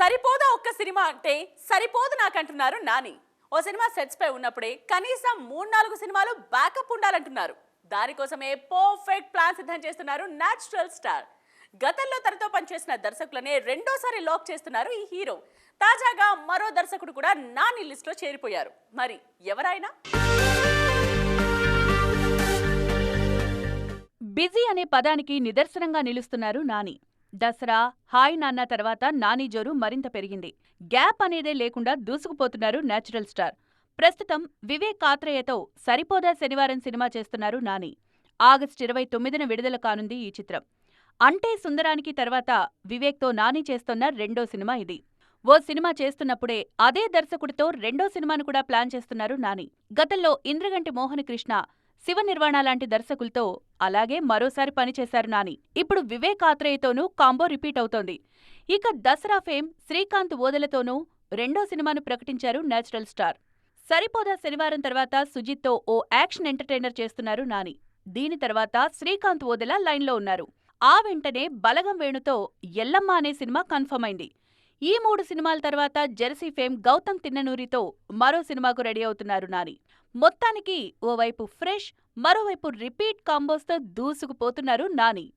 సరిపోదా ఒక్క సినిమా అంటే సరిపోదు నాకంటున్నారు నాని. ఓ సినిమా సెట్స్ పై ఉన్నప్పుడే కనీసం మూడు నాలుగు సినిమాలు బ్యాకప్ ఉండాలంటున్నారు. దానికోసమే పర్ఫెక్ట్ ప్లాన్ సిద్ధం చేస్తున్నారు న్యాచురల్ స్టార్ గతంలో తనతో పనిచేసిన దర్శకులనే రెండోసారి లాక్ చేస్తున్నారు ఈ హీరో తాజాగా మరో దర్శకుడు కూడా నాని లిస్ట్లో చేరిపోయారు. మరి ఎవరైనా బిజీ అనే పదానికి నిదర్శనంగా నిలుస్తున్నారు నాని. దసరా హాయ్ నాన్న తర్వాత నాని జోరు మరింత పెరిగింది. గ్యాప్ అనేదే లేకుండా దూసుకుపోతున్నారు నేచురల్ స్టార్. ప్రస్తుతం వివేక్ ఆత్రేయతో సరిపోదా శనివారం సినిమా చేస్తున్నారు నాని. ఆగస్టు ఇరవై తొమ్మిదిన విడుదల కానుంది ఈ చిత్రం. అంటే సుందరానికి తర్వాత వివేక్తో నాని చేస్తున్న రెండో సినిమా ఇది. ఓ సినిమా చేస్తున్నప్పుడే అదే దర్శకుడితో రెండో సినిమాను కూడా ప్లాన్ చేస్తున్నారు నాని. గతంలో ఇంద్రగంటి మోహనకృష్ణ శివ నిర్వాణ లాంటి దర్శకులతో అలాగే మరోసారి పనిచేశారు నాని. ఇప్పుడు వివేక్ ఆత్రేయతోనూ కాంబో రిపీట్ అవుతోంది. ఇక దసరా ఫేమ్ శ్రీకాంత్ ఓదెలతోనూ రెండో సినిమాను ప్రకటించారు నేచురల్ స్టార్. సరిపోదా శనివారం తర్వాత సుజిత్తో ఓ యాక్షన్ ఎంటర్టైనర్ చేస్తున్నారు నాని. దీని తర్వాత శ్రీకాంత్ ఓదెల లైన్లో ఉన్నారు. ఆ వెంటనే బలగం వేణుతో ఎల్లమ్మ అనే సినిమా కన్ఫర్మ్ అయింది. ఈ మూడు సినిమాల తర్వాత జెర్సీ ఫేమ్ గౌతమ్ తిన్ననూరితో మరో సినిమాకు రెడీ అవుతున్నారు నాని. మొత్తానికి ఓవైపు ఫ్రెష్ మరోవైపు రిపీట్ కాంబోస్తో దూసుకుపోతున్నారు నాని.